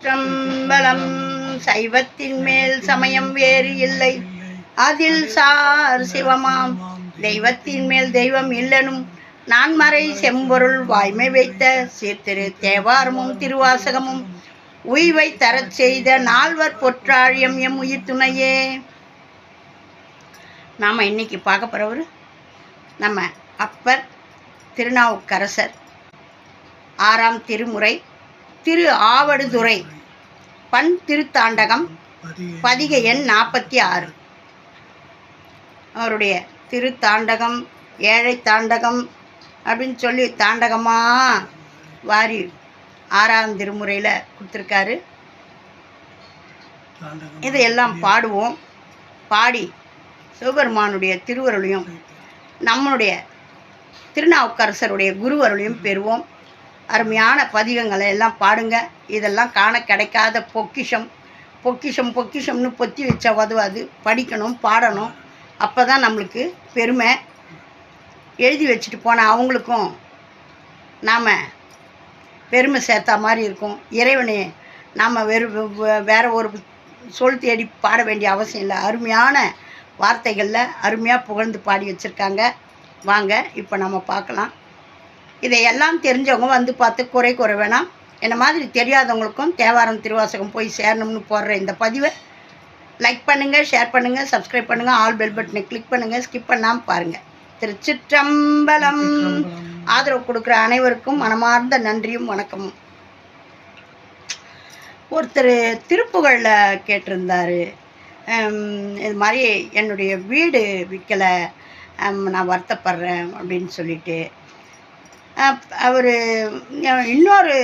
சம்பளம். சைவத்தின் மேல் சமயம் வேறு இல்லை. அதில் சார் சிவமாம். தெய்வத்தின் மேல் தெய்வம் இல்லனும். நான்மறை செம்பொருள் வாய்மை வைத்த சீர்திரு தேவாரமும் திருவாசகமும். உய்வை தரச் செய்த நால்வர் பொற்றாழியம் எம் உயிர் துணையே. நாம் இன்னைக்கு பார்க்க போகிறவர் நம்ம அப்பர் திருநாவுக்கரசர். ஆறாம் திருமுறை திரு ஆவடுதுறை பண் திருத்தாண்டகம் பதிகை எண் நாற்பத்தி ஆறு. அவருடைய திருத்தாண்டகம் ஏழை தாண்டகம் அப்படின்னு சொல்லி தாண்டகமாக வாரி ஆறாம் திருமுறையில் கொடுத்துருக்காரு. இதையெல்லாம் பாடுவோம். பாடி சிவபெருமானுடைய திருவருளையும் நம்மளுடைய திருநாவுக்கரசருடைய குருவருளையும் பெறுவோம். அருமையான பதிகங்களை எல்லாம் பாடுங்க. இதெல்லாம் காண கிடைக்காத பொக்கிஷம். பொக்கிஷம் பொக்கிஷம்னு பொத்தி வச்ச உதவாது படிக்கணும் பாடணும். அப்போ தான் நம்மளுக்கு பெருமை. எழுதி வச்சுட்டு போன அவங்களுக்கும் நாம் பெருமை சேர்த்தா மாதிரி இருக்கும். இறைவனே நாம் வெறு வேறு ஒரு சொல் தேடி பாட வேண்டிய அவசியம் இல்லை. அருமையான வார்த்தைகளில் அருமையாக புகழ்ந்து பாடி வச்சுருக்காங்க. வாங்க இப்போ நம்ம பார்க்கலாம். இதையெல்லாம் தெரிஞ்சவங்க வந்து பார்த்து குறை குறை வேணாம். என்ன மாதிரி தெரியாதவங்களுக்கும் தேவாரம் திருவாசகம் போய் சேரணும்னு போடுற இந்த பதிவை லைக் பண்ணுங்கள் ஷேர் பண்ணுங்கள் சப்ஸ்கிரைப் பண்ணுங்கள் ஆல் பெல் பட்டனை கிளிக் பண்ணுங்கள் ஸ்கிப் பண்ணாமல் பாருங்கள் திருச்சிற்றம்பலம். ஆதரவு கொடுக்குற அனைவருக்கும் மனமார்ந்த நன்றியும் வணக்கமும். ஒருத்தர் திருப்புகழில் கேட்டிருந்தாரு. இது மாதிரி என்னுடைய வீடு விற்கலை நான் வருத்தப்படுறேன் அப்படின்னு சொல்லிட்டு. அவர் இன்னொரு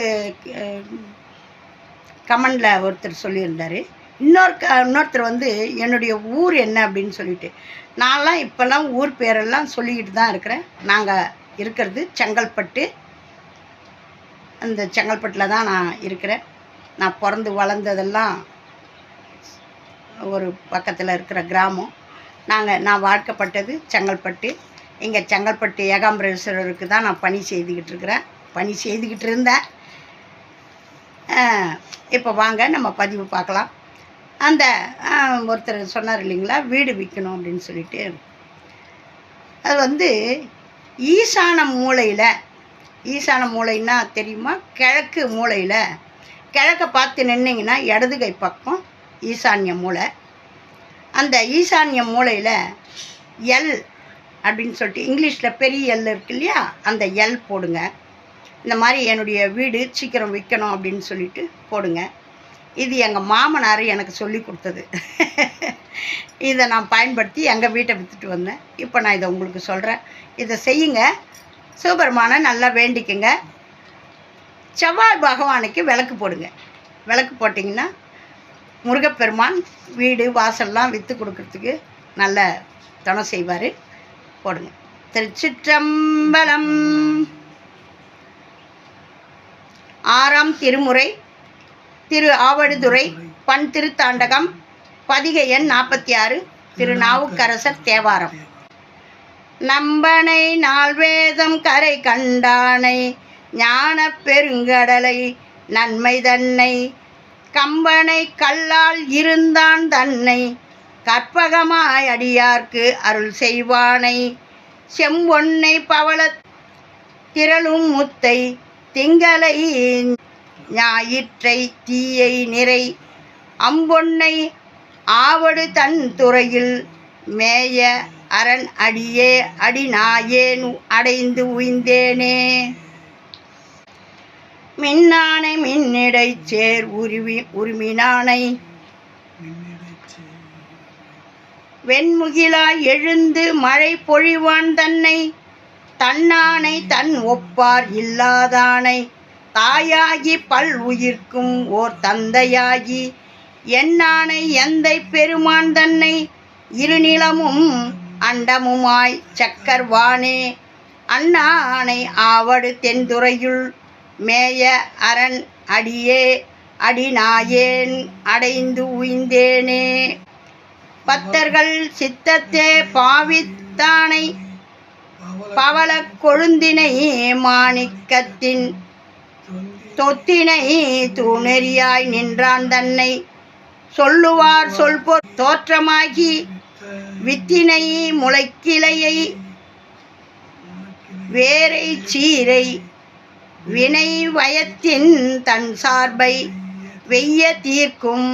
கமெண்டில் ஒருத்தர் சொல்லியிருந்தார். இன்னொரு க இன்னொருத்தர் வந்து என்னுடைய ஊர் என்ன? அப்படின்னு சொல்லிட்டு. நான்லாம் இப்போல்லாம் ஊர் பேரெல்லாம் சொல்லிக்கிட்டு தான் இருக்கிறேன். நாங்கள் இருக்கிறது செங்கல்பட்டு. அந்த செங்கல்பட்டில் தான் நான் இருக்கிறேன். நான் பிறந்து வளர்ந்ததெல்லாம் ஒரு பக்கத்தில் இருக்கிற கிராமம். நாங்கள் நான் வாழ்க்கப்பட்டது செங்கல்பட்டு. இங்கே செங்கல்பட்டு ஏகாம்பரேஸ்வரருக்கு தான் நான் பணி செய்துக்கிட்டு இருக்கிறேன் பணி செய்துக்கிட்டு இருந்தேன் இப்போ வாங்க நம்ம பதிவு பார்க்கலாம். அந்த ஒருத்தர் சொன்னார் இல்லைங்களா வீடு விற்கணும் அப்படின்னு சொல்லிட்டு. அது வந்து ஈசான மூலையில் ஈசான மூலைன்னா தெரியுமா? கிழக்கு மூலையில். கிழக்க பார்த்து நின்னீங்கன்னா இடது கை பக்கம் ஈசான்ய மூலை. அந்த ஈசான்ய மூலையில் எல் அப்படின்னு சொல்லிட்டு இங்கிலீஷில் பெரிய எல் இருக்கு இல்லையா? அந்த எல் போடுங்க. இந்த மாதிரி என்னுடைய வீடு சீக்கிரம் விற்கணும் அப்படின்னு சொல்லிட்டு போடுங்க. இது எங்கள் மாமனார் எனக்கு சொல்லி கொடுத்தது. இதை நான் பயன்படுத்தி எங்கள் வீட்டை விற்றுட்டு வந்தேன். இப்போ நான் இதை உங்களுக்கு சொல்கிறேன் இதை செய்யுங்க. சிவபெருமானை நல்லா வேண்டிக்குங்க. செவ்வாய் பகவானுக்கு விளக்கு போடுங்க. விளக்கு போட்டிங்கன்னா முருகப்பெருமான் வீடு வாசல்லாம் விற்று கொடுக்கறதுக்கு நல்ல தனம் செய்வார். போடுங்க. திருச்சிற்றம்பலம். ஆறாம் திருமுறை. திரு ஆவடுதுறை. பண் திருத்தாண்டகம். பதிகை எண் நாற்பத்தி ஆறு திரு நாவுக்கரசர் தேவாரம். நம்பனை நால்வேதம் கரை கண்டானை. ஞான பெருங்கடலை நன்மை தன்னை. கம்பனை கல்லால் இருந்தான் தன்னை. கற்பகமாய் அடியார்க்கு அருள் செய்வானை. செம்பொன்னை பவள திரளும் முத்தை திங்களை ஞாயிற்றை தீயை நிறை. அம்பொன்னை ஆவடு தன் துறையில் மேய அரண் அடியே அடிநாயேன் அடைந்து உய்ந்தேனே. மின்னானை மின்னிடை சேர் உருவி உருமினானை. வெண்முகிலாய் எழுந்து மழை பொழிவான் தன்னை. தன்னானை தன் ஒப்பார் இல்லாதானை. தாயாகி பல் உயிர்க்கும் ஓர் தந்தையாகி. என்னானை எந்தை பெருமான் தன்னை. இருநிலமும் அண்டமுமாய் சக்கர்வானே. அண்ணானை ஆவடு தென்துறையுள் மேய அரண் அடியே. அடிநாயேன் அடைந்து உய்ந்தேனே. பத்தர்கள் சித்தத்தே பாவித்தானை பவள கொழுந்தினை மாணிக்கத்தின் தொத்தினை தூணெறியாய் நின்றான் தன்னை. சொல்லுவார் சொல்பொ தோற்றமாகி வித்தினை முளைக்கிளையை வேரை சீரை வினை வயத்தின் தன் சார்பை வெய்ய தீர்க்கும்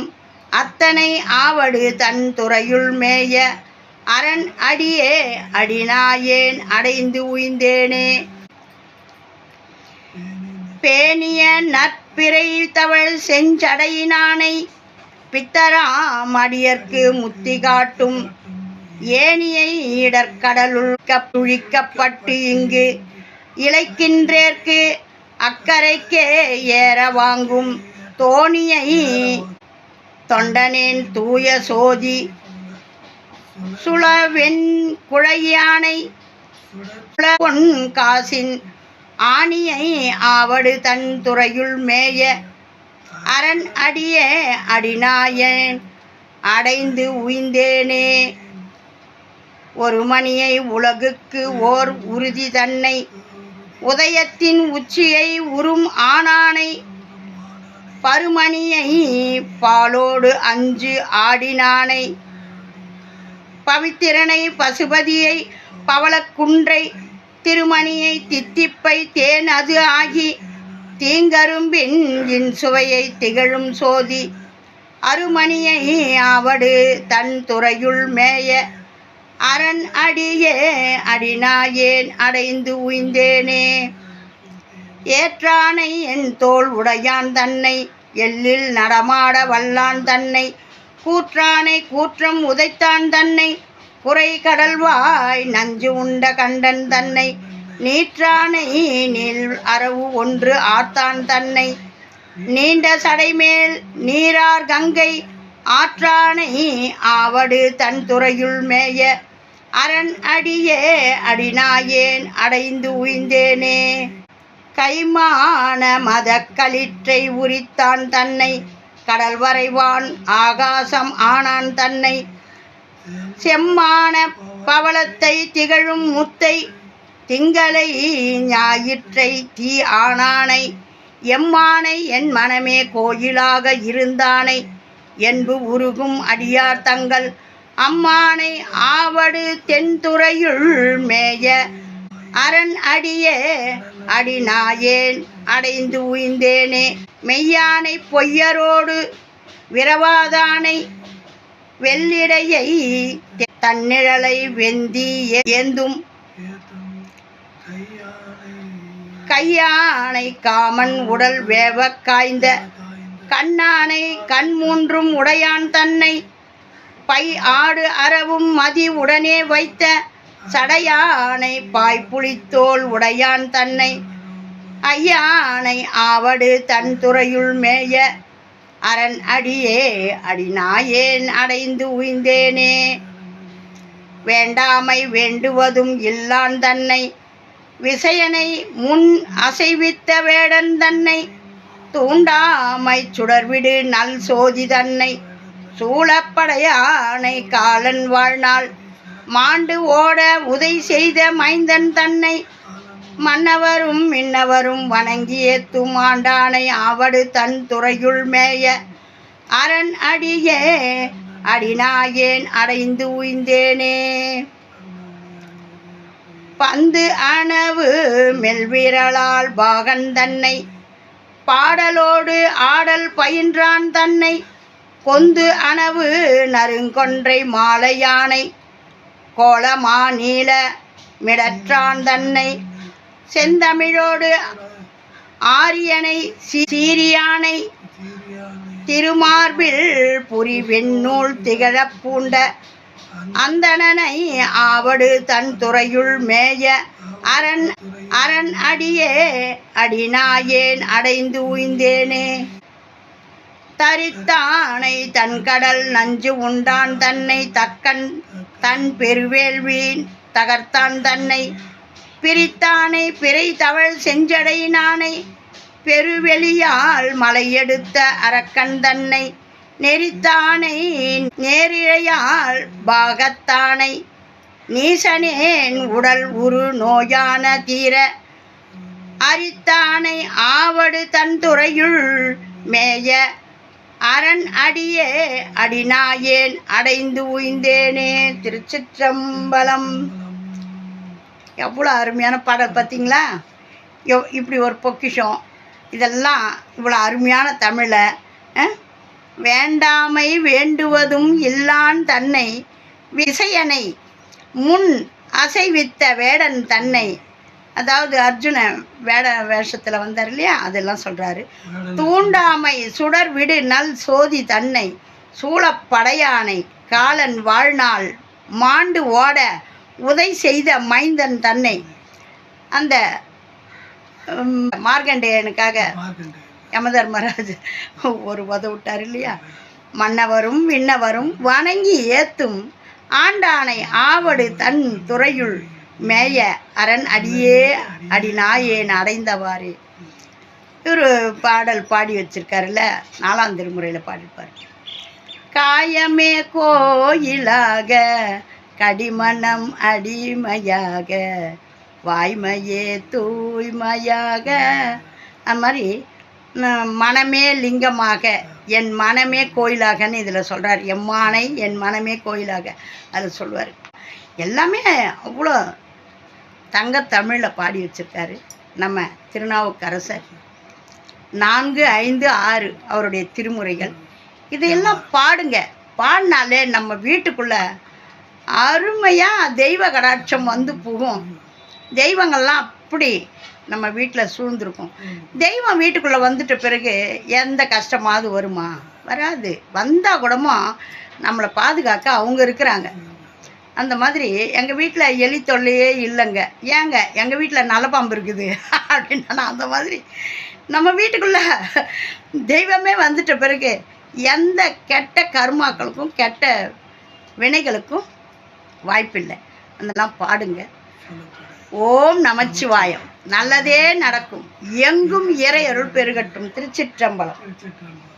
அத்தனை ஆவடு தன் துறையுள் மேய அரண் அடியே அடினாயேன் அடைந்து உய்ந்தேனே. பேணிய நற்பிறை தவள் செஞ்சடையினானை பித்தராம் அடியர்க்கு முத்தி காட்டும். ஏனியை இடர்கடலுள் கப்புழிக்கப்பட்டு இங்கு இழைக்கின்றேற்கு அக்கறைக்கே ஏற வாங்கும். தோணியை தொண்டனின் தூய சோதி சுளவெண் குழையானை பொன் காசின் ஆணியை ஆவடு தன் துறையுள் மேய அரண் அடிய அடிநாயன் அடைந்து உய்ந்தேனே. ஒரு மணியை உலகுக்கு ஓர் உறுதி தன்னை உதயத்தின் உச்சியை உறும் ஆனானை பருமணியை பாலோடு அஞ்சு ஆடினானை. பவித்திரனை பசுபதியை பவளக்குன்றை திருமணியை தித்திப்பை தேன் அது ஆகி தீங்கரும்பின் இன் சுவையை திகழும் சோதி. அருமணியை அவடு தன் துறையுள் மேய அரண் அடியே அடினாயேன் அடைந்து உய்ந்தேனே. ஏற்றானை என் தோள் உடையான் தன்னை எல்லில் நடமாட வல்லான் தன்னை கூற்றானை கூற்றம் உதைத்தான் தன்னை குறை கடல்வாய் நஞ்சு உண்ட கண்டன் தன்னை நீற்றானை நீள் அரவு ஒன்று ஆர்த்தான் தன்னை. நீண்ட சடைமேல் நீரார் கங்கை ஆற்றானை ஆவடு தன் துறையுள் மேய அரண் அடியே அடினாயேன் அடைந்து உய்ந்தேனே. கைமான மத களிற்றை உரித்தான் தன்னை. கடல் வரைவான் ஆகாசம் ஆனான் தன்னை. செம்மான பவளத்தை திகழும் முத்தை. திங்களை ஞாயிற்றை தீ ஆனானை. எம்மானை என் மனமே கோயிலாக இருந்தானை. என்பு உருகும் அடியார் தங்கள். அம்மானை ஆவடு தென்துறையுள் மேய. அரண் அடியே அடிநாயேன் அடைந்து உய்ந்தேனே. மெய்யானை பொய்யரோடு விரவாதானை வெள்ளிடையை தன்னிழலை வெந்தி ஏந்தும். கையானை காமன் உடல் வேவ காய்ந்த. கண்ணானை கண் மூன்றும் உடையான் தன்னை. பை ஆடு அறவும் மதி உடனே வைத்த. சடையானை பாய்ப்புளித்தோல் உடையான் தன்னை. ஐயானை ஆவடு தன் துறையுள் மேய. அரண் அடியே அடிநாயேன் அடைந்து உய்ந்தேனே. வேண்டாமை வேண்டுவதும் இல்லான் தன்னை. விசயனை முன் அசைவித்த வேடன் தன்னை. தூண்டாமை சுடர்விடு நல் சோதி தன்னை. சூழப்படையானை காலன் வாழ்நாள் மாண்டு ஓட உதை செய்த மைந்தன் தன்னை. மன்னவரும் மின்னவரும் வணங்கி ஏத்தும் ஆண்டானை ஆவடு தன் துறையுள் மேய. அரண் அடியே அடிநாயேன் அடைந்து உய்ந்தேனே. பந்து அணவு மெல்விரலால் பாகன் தன்னை. பாடலோடு ஆடல் பயின்றான் தன்னை. கொந்து அணவு நறுங்கொன்றை மாலையானை. கோலமா நீல மிடற்றான் தன்னை செந்தமிழோடு ஆரியனை சீரியானை திருமார்பில் புரி வெண்ணூல் திகழப் பூண்ட அந்தணனை ஆவடு தன் துறையுள் மேய அரண் அரண் அடியே அடிநாயேன் அடைந்து உய்ந்தேனே. தரித்தானை தன் கடல் நஞ்சு உண்டான் தன்னை தக்கன் தன் பெருவேள்வியின் தகர்த்தான் தன்னை. பிரித்தானை பிறை தவழ் செஞ்சடையினானை. பெருவெளியால் மலையெடுத்த அரக்கன் தன்னை. நெறித்தானை நேரிழையால் பாகத்தானை. நீசனேன் உடல் உரு நோயான தீர. அரித்தானை ஆவடு தன் துறையுள் மேய. அரண் அடியே அடிநாயேன் அடைந்து உய்ந்தேனே திருச்சிற்றம்பலம். எவ்வளோ அருமையான பாடல் பார்த்தீங்களா? எவ் இப்படி ஒரு பொக்கிஷம். இதெல்லாம் இவ்வளோ அருமையான தமிழை வேண்டாமை வேண்டுவதும் இல்லான் தன்னை விசையனை முன் அசைவித்த வேடன் தன்னை அதாவது அர்ஜுனன் வேட வேஷத்தில் வந்தார் இல்லையா? அதெல்லாம் சொல்கிறாரு தூண்டாமை சுடர் விடு நல் சோதி தன்னை. சூழப்படையானை காலன் வாழ்நாள் மாண்டு ஓட உதை செய்த மைந்தன் தன்னை. அந்த உம், மார்க்கண்டேயனுக்காக யமதர்மராஜ் ஒரு உத விட்டார் இல்லையா? மன்னவரும் விண்ணவரும் வணங்கி ஏத்தும் ஆண்டானை ஆவடு தன் துறையுள். மேய அரண் அடியே அடிநாயேன் அடைந்தவாறு இவர் பாடல் பாடி வச்சிருக்காருல்ல நாலாம் திருமுறையில் பாடிப்பார் காயமே கோயிலாக கடிமணம் அடிமையாக வாய்மையே தூய்மையாக. அது மாதிரி மனமே லிங்கமாக என் மனமே கோயிலாகன்னு இதில் சொல்கிறார் எம்மானை என் மனமே கோயிலாக அதில் சொல்லுவார் எல்லாமே அவ்வளோ தங்க தமிழில் பாடி வச்சிருக்காரு நம்ம திருநாவுக்கரசர். நான்கு ஐந்து ஆறு அவருடைய திருமுறைகள். இதையெல்லாம் பாடுங்க. பாடினாலே நம்ம வீட்டுக்குள்ள அருமையாக தெய்வ கடாட்சம் வந்து புகும். தெய்வங்கள்லாம் அப்படி நம்ம வீட்டில் சூழ்ந்திருக்கும். தெய்வம் வீட்டுக்குள்ளே வந்துட்ட பிறகு எந்த கஷ்டமாவது வருமா? வராது. வந்தால் கூடமோ நம்மளை பாதுகாக்க அவங்க இருக்கிறாங்க. அந்த மாதிரி எங்கள் வீட்டில் எலி தொல்லையே இல்லைங்க. ஏங்க எங்கள் வீட்டில் நலப்பாம்பு இருக்குது. அப்படின்னா அந்த மாதிரி நம்ம வீட்டுக்குள்ளே தெய்வமே வந்துட்ட பிறகு எந்த கெட்ட கர்மாக்களுக்கும் கெட்ட வினைகளுக்கும் வாய்ப்பில்லை. அதெல்லாம் பாடுங்க. ஓம் நமச்சிவாயம். நல்லதே நடக்கும். எங்கும் இறை அருள் பெருகட்டும். திருச்சிற்றம்பலம். திருச்சிற்றம்பலம்.